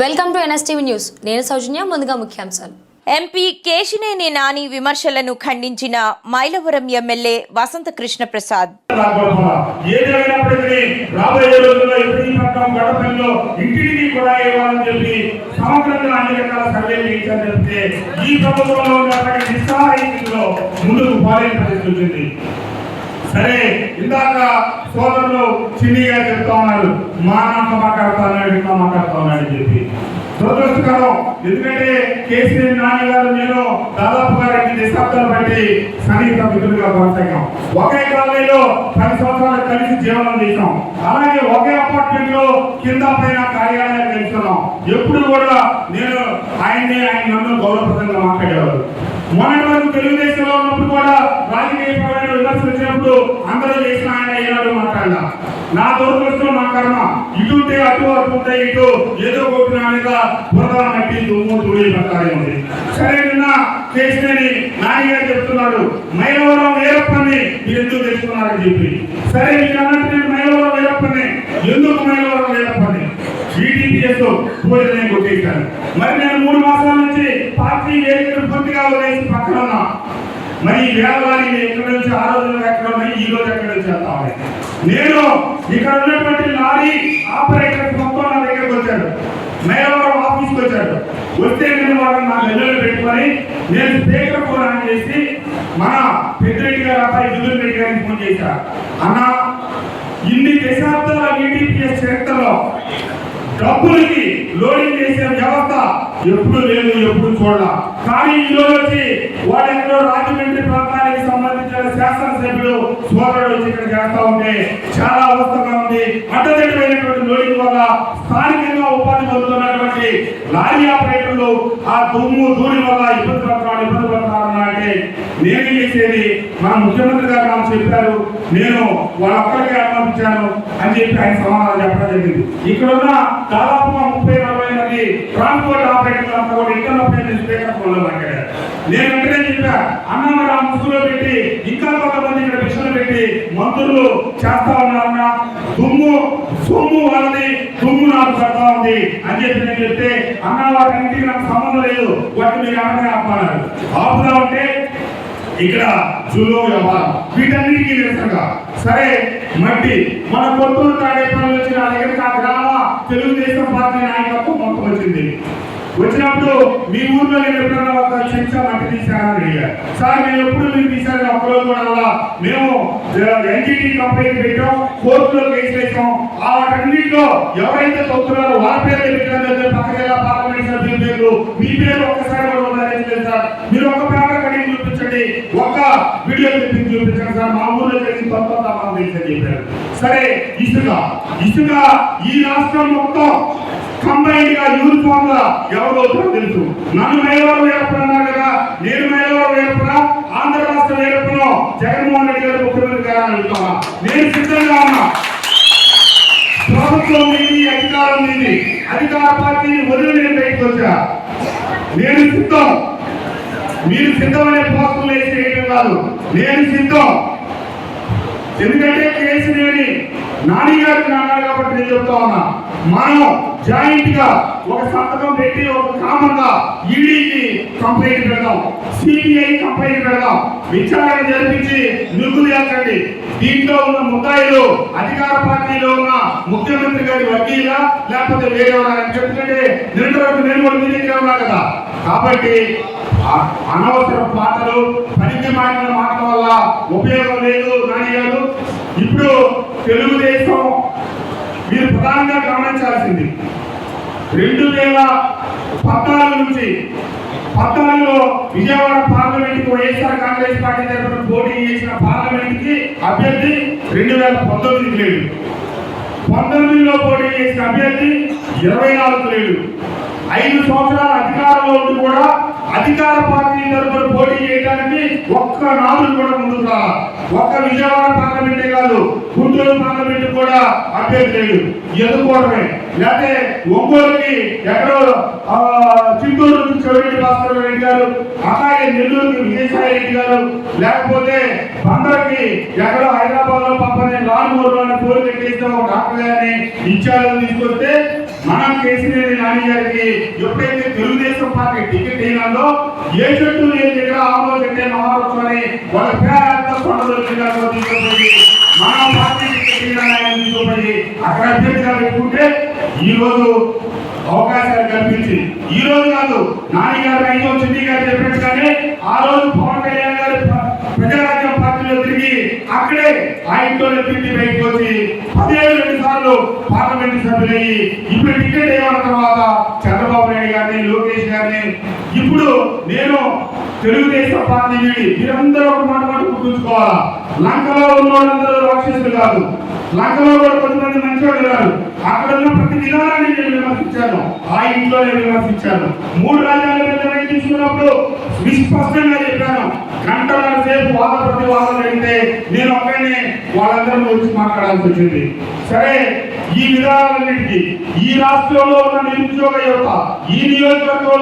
Welcome to NSTV news. నేను సౌజన్య ముందుగా ముఖ్యాంశాలు. ఎంపీ కేశినేని నాని విమర్శలను ఖండించిన మైలవరం ఎమ్మెల్యే వసంత కృష్ణ ప్రసాద్. సరే ఇందాక సోదరులు చిన్నిగా చెప్తా ఉన్నారు మా నాన్న మాట్లాడుతా ఉన్నాడు ఇట్లా మాట్లాడుతా ఉన్నాడు అని చెప్పి. దురదృష్టకరం. ఎందుకంటే కేసీఆర్ నాని గారు నేను దాదాపుగా రెండు దశాబ్దాలు బట్టి సన్నిహిత మిత్రులుగా కొనసాగాం. ఒకే కాలనీలో పది సంవత్సరాలు కలిసి జీవనం చేశాం. అలాగే ఒకే అపార్ట్మెంట్లో కింద పైన కార్యాలయాలు కలిస్తున్నాం ఎప్పుడు కూడా నేను ఆయన్ని ఆయన నన్ను గౌరవప్రదంగా మాట్లాడేవారు. మొన్నటి వరకు తెలుగుదేశంలో ఉన్నప్పుడు కూడా రాజకీయపరమైన విమర్శలు వచ్చినప్పుడు అందరూ చేసిన ఆయన ఏనాడు మాట్లాడాల. నా దురదృష్టం నా కర్మ ఇటు ఉంటే అటు అటు ఉంటే ఇటు ఏదో ఒకటి నా మీద బురద మట్టి దుమ్ము ధూళి పట్టాలి ఉంది సరే నిన్న కేసీని నాయగారు చెప్తున్నాడు మైలవరం వేరప్పని మీరు ఎందుకు తెలుసుకున్నారని చెప్పి. సరే మీకు అన్నట్టు నేను మైలవరం వేరప్పని. ఎందుకు మైలవరం వీరప్పని టీడీపీఎస్ భోజనం కొట్టేశాను మరి నేను మూడు మాసాల నుంచి పార్టీ వేదికలు పూర్తిగా వదిలేసి పక్కన ఉన్నా. మరి ఈ వేళవారి ఎక్కడి నుంచి ఆ రోజు ఎక్కడ ఉన్నాయి ఈ రోజు ఎక్కడ నుంచి వెళ్తా నేను ఇక్కడ ఉన్నటువంటి లారీ ఆపరేటర్ మొత్తం నా దగ్గరకు వచ్చాడు. మేలవరం ఆఫీస్కి వచ్చాడు. వస్తే నేను వాళ్ళని నా గదిలో పెట్టుకొని నేను స్పీకర్ ఫోన్ ఆన్ చేసి మన పెద్దిరెడ్డి గారు అబ్బాయి దుర్గం రెడ్డి గారికి ఫోన్ చేశా. అన్న ఇన్ని దశాబ్దాల ఈటీపీఎస్ చరిత్రలో డబ్బులకి లోడింగ్ చేసే వ్యవస్థ ఎప్పుడు లేదు ఎప్పుడు చూడాల. కానీ ఈ రోజు వచ్చి వాడు రాజమండ్రి ప్రాంతానికి సంబంధించిన శాసనసభ్యులు సోదరుడు వచ్చి ఇక్కడ చేస్తా ఉంటే చాలా అవస్థగా ఉంది. అడ్డదిడ్డమైనటువంటి లోడింగ్ వల్ల స్థానికంగా ఉపాధి పొందుతున్నటువంటి లారీ ఆపరేటర్లు ఆ దుమ్ము ధూళి వల్ల ఇబ్బంది పడతారు ఇబ్బంది పడతారు అంటే నేను చేసేది మన ముఖ్యమంత్రి గారు నాకు చెప్పారు నేను వాళ్ళ ఆహ్వానించాను అని చెప్పి ఆయన సమాధానం చెప్పడం జరిగింది. ఇక్కడున్న దాదాపుగా ముప్పై నలభై మంది ట్రాన్స్పోర్ట్ ఆపరేటర్లు అంతా కూడా ఇక్కడ ఉపయోగించి స్పీకర్ ఫోన్లో మాట్లాడారు. నేను వెంటనే చెప్పా అన్న మరి ఆ ముసుగులో పెట్టి ఇంకా కొంతమంది ఇక్కడ మిషన్లు పెట్టి మంత్రులు చేస్తా ఉన్నారన్న దుమ్ము సొమ్ము వాళ్ళని దుమ్ము నాకు పడతా ఉంది అని చెప్పి నేను చెప్తే అన్న వాటికి నాకు సంబంధం లేదు. వాటిని మీరు వెనకనే ఆపమన్నారు. ఆపుదా ఇక్కడ జూలో వ్యవహారం వీటన్నిటికీ నిరసనగా సరే మట్టి మన కొత్తూరు తాడేపల్లి వచ్చిన నా దగ్గరికి ఆ గ్రామ తెలుగుదేశం పార్టీ నాయకత్వం మొత్తం వచ్చింది. వచ్చినప్పుడు మీ ఊర్లో నేను ఎప్పుడన్నా ఒక చెంచా మట్టి తీశానని అడిగారు. సార్ మేము ఎప్పుడు మీరు తీశారని ఒక్క కూడా మేము ఎన్జిటి కంప్లైంట్ పెట్టాం కోర్టులో కేసు వేసాం. ఆ వాటన్నిటిలో ఎవరైతే తొక్కున్నారో వాళ్ళ పేరు పెట్టడం పక్క జిల్లా పార్లమెంట్ సభ్యుల పేర్లు. మీ పేరు ఒక్కసారి కూడా ఉండాలని సార్. మీరు ఒక పేపర్ పెట్టి ఒక వీడియో క్లిప్పింగ్ చూపించాను సార్. మా ఊర్లో జరిగిన తప్ప తప్పని తెలిసి చెప్పారు. సరే ఇసుక. ఇసుక ఈ రాష్ట్రం మొత్తం కంబైన్గా యూనిఫామ్గా ఎవరు తెలుసు. నన్ను మేలవరం వేరప్పన్నారు కదా. నేను మేలవరం వేరప్పన ఆంధ్ర రాష్ట్రం వేరప్పను జగన్మోహన్ రెడ్డి గారు ముఖ్యమంత్రి గారు అని అడుగుతున్నా. నేను సిద్ధంగా ఉన్నా. ప్రభుత్వం నీది అధికారం నీది అధికార పార్టీని వదిలి నేను బయటకు వచ్చా. నేను సిద్ధం. మీరు సిద్ధమనే పోస్టులు వేసి వేయడం కాదు. నేను సిద్ధం. ఎందుకంటే కేసీనేని నాని గారికి నాన్న కాబట్టి నేను చెప్తా ఉన్నా. మనం జాయింట్గా ఒక సంతకం పెట్టి ఒక కామన్గా ఈడీకి కంప్లైంట్ పెడదాం. సిబిఐ కంప్లైంట్ పెడదాం. విచారణ జరిపించి నిలుపులు చేయండి దీంట్లో ఉన్న ముద్దాయిలు అధికార పార్టీలో ఉన్న ముఖ్యమంత్రి గారి వడ్డీలా లేకపోతే వేరే వాళ్ళని చెప్తుంటే నిన్నటి వరకు నేను కూడా మీ దగ్గర ఉన్నా కదా? కాబట్టి అనవసర పాటలు పనికి మాటిన మాటల వల్ల ఉపయోగం లేదు నాని ఇప్పుడు తెలుగుదేశం మీరు ప్రధానంగా గమనించాల్సింది. రెండు వేల పద్నాలుగు నుంచి పద్నాలుగులో Vijayawada parliament YSR Congress party తరఫున పోటీ చేసిన పార్లమెంట్కి అభ్యర్థి రెండు వేల పంతొమ్మిదికి లేడు. పంతొమ్మిదిలో పోటీ చేసిన అభ్యర్థి ఇరవై నాలుగు లేడు. ఐదు సంవత్సరాల అధికారంలో ఉండి కూడా అధికార పార్టీ తరఫున పోటీ చేయడానికి ఒక్క నాలుగు కూడా ముందుకు రా. ఒక్క విజయవాడ పార్లమెంటే కాదు గుంటూరు పార్లమెంట్ కూడా అభ్యర్థి లేదు ఎదుర్కోవడమే. లేకపోతే ఒంగోలుకి ఎక్కడో చిత్తూరు నుంచి చెవిరెడ్డి భాస్కర్ రెడ్డి గారు అలాగే నెల్లూరుకి విజయసాయి రెడ్డి గారు లేకపోతే బందర్కి ఎక్కడో హైదరాబాద్లో పక్కనే లాల్మూరులోని పోరు పెట్టేస్తే ఒక డాక్టర్ గారిని ఇచ్చారని తీసుకొస్తే మనం కేసీఆర్ నాని గారికి? ఎప్పుడైతే తెలుగుదేశం పార్టీ టికెట్ అయినాదో ఏ చెట్టు లేని దగ్గర ఆమో చెట్టే మహారాష్ట్రని వాళ్ళ పేరంతా కొండలు తీసుకుపోయి మన పార్టీ టికెట్ తీసుకుపోయి అక్కడ అభ్యర్థిగా పెట్టుకుంటే ఈ రోజు అవకాశాలు కల్పించింది ఈ రోజు కాదు నాని గారు ఐదో చిన్ని గారు చెప్పినట్టుగానే ఆ రోజు పవన్ కళ్యాణ్ గారు ప్రజారాజ్యం పార్టీలో తిరిగి అక్కడే ఆ ఇంట్లోనే తిరిగి బయటకు వచ్చి పదిహేడు రెండు సార్లు పార్లమెంట్ సభ్యులయ్యి ఇప్పుడు టికెట్ ఏమన్న తర్వాత చంద్రబాబు నాయుడు గారిని లోకేష్ గారిని. ఇప్పుడు నేను తెలుగుదేశం పార్టీ వీడి మీరందరూ ఒక మాట మాట గుర్తుంచుకోవాలా? లంకలో ఉన్న వాళ్ళందరూ రాక్షసులు కాదు. లంకలో కూడా కొంతమంది మంచివాళ్ళు కాదు. అక్కడ ఉన్న ప్రతి విధానాన్ని నేను విమర్శించాను. ఆ ఇంట్లోనే విమర్శించాను. మూడు రాజ్యాల మీద తీసుకున్నప్పుడు విస్పష్టంగా చెప్పాను. గంటలు సేపు వాద ప్రతివాదం అయితే నేను ఒక్కనే వాళ్ళందరూ వచ్చి మాట్లాడాల్సి వచ్చింది. సరే ఈ విధానాలన్నింటికి ఈ రాష్ట్రంలో ఉన్న నిరుద్యోగ యువత ఈ నియోజకవర్గంలో